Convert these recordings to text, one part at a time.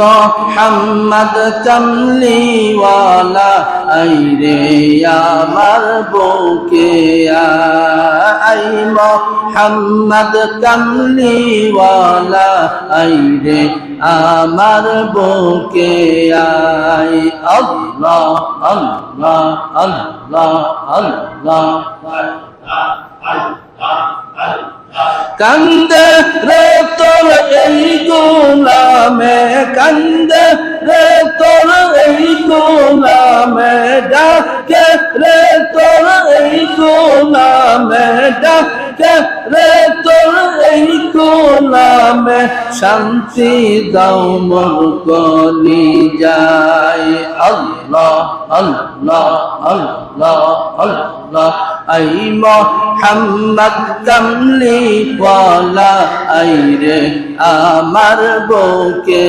মোহাম্মদ কমলিওয়ালা আই রে আমার বুকে আই মোহাম্মদ কমলিওয়ালা আই রে আমার বুকে আই আল্লাহ আল্লাহ আল্লাহ আল্লাহ কান্দে রে তোর এই গোলামে, কান্দে রে তোর এই গোলামে, ডাকে রে তোর এই গোলামে, ডাকে রে তোর এই গোলামে, শান্তি দাও কলি যায়। আল্লাহ আল্লাহ আল্লাহ আল্লাহ। আই মোহাম্মদ কমলি ওয়ালা, আই রে আমার বুকে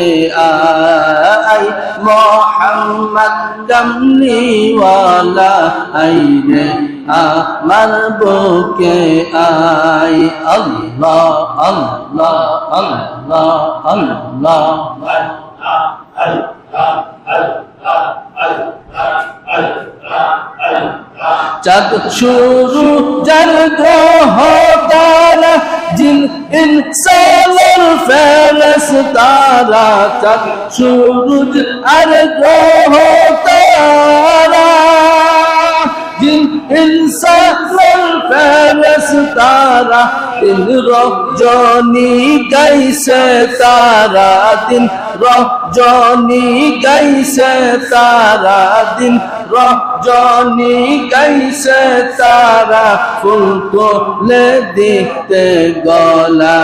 আই মোহাম্মদ কমলি ওয়ালা, আই রে আমার বুকে আই। আল্লাহ আল্লাহ আল্লাহ আল্লাহ। চাঁদ শুরু জল গ্রহ তারা, জিন ইনসানের ফেরস তারা। সূরজ আর গ্রহ তারা, জিন ইনসানের ফেরস তারা। দিন রজনী গাইছে তারা দিন রজনী গাইছে তারা। দিন রজনী গাইছে তারা ফুল তোলে দেখতে গলা।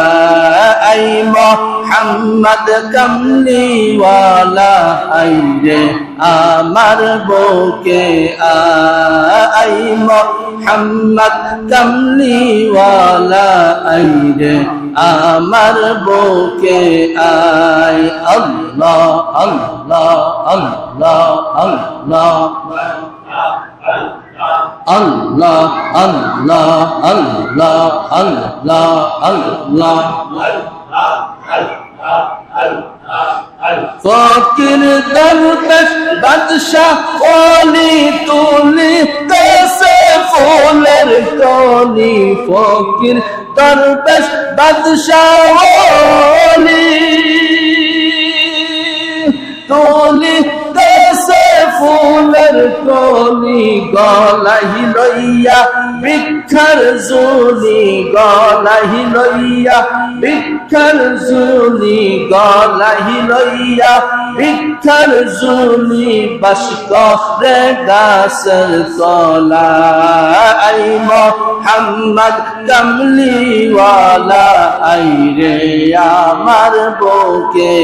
আই মোহাম্মদ কমলিওয়ালা, আই রে আমার বুকে আই মোহাম্মদ কমলিওয়ালা, আই রে আমার বুকে আই আল্লাহ আল্লাহ আল্লাহ আল্লাহ। আল্লাহ আল্লাহ আল্লাহ আল্লাহ আল্লাহ। ফকির দরবেশ বাদশাহ ওলি তুলি দেশে ফুলের কলি ফকির দরবেশ বাদশাহ ওলি তুলি দেশে ফুলের কলি গলাহি লইয়া ভিক্ষার জুলি গলাহি লইয়া ভিক্ষার জুলি গলাহি লইয়া ভিক্ষার জুলি বাস করে গাছের তলা আই মোহাম্মদ কমলিওয়ালা আই রে আমার বুকে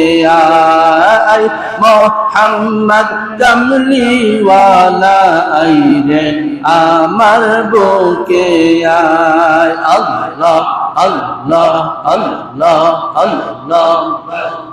আই মোহাম্মদ কমলিওয়ালা আই রে আমার বুকে আই আল্লাহ আল্লাহ আল্লাহ আল্লাহ।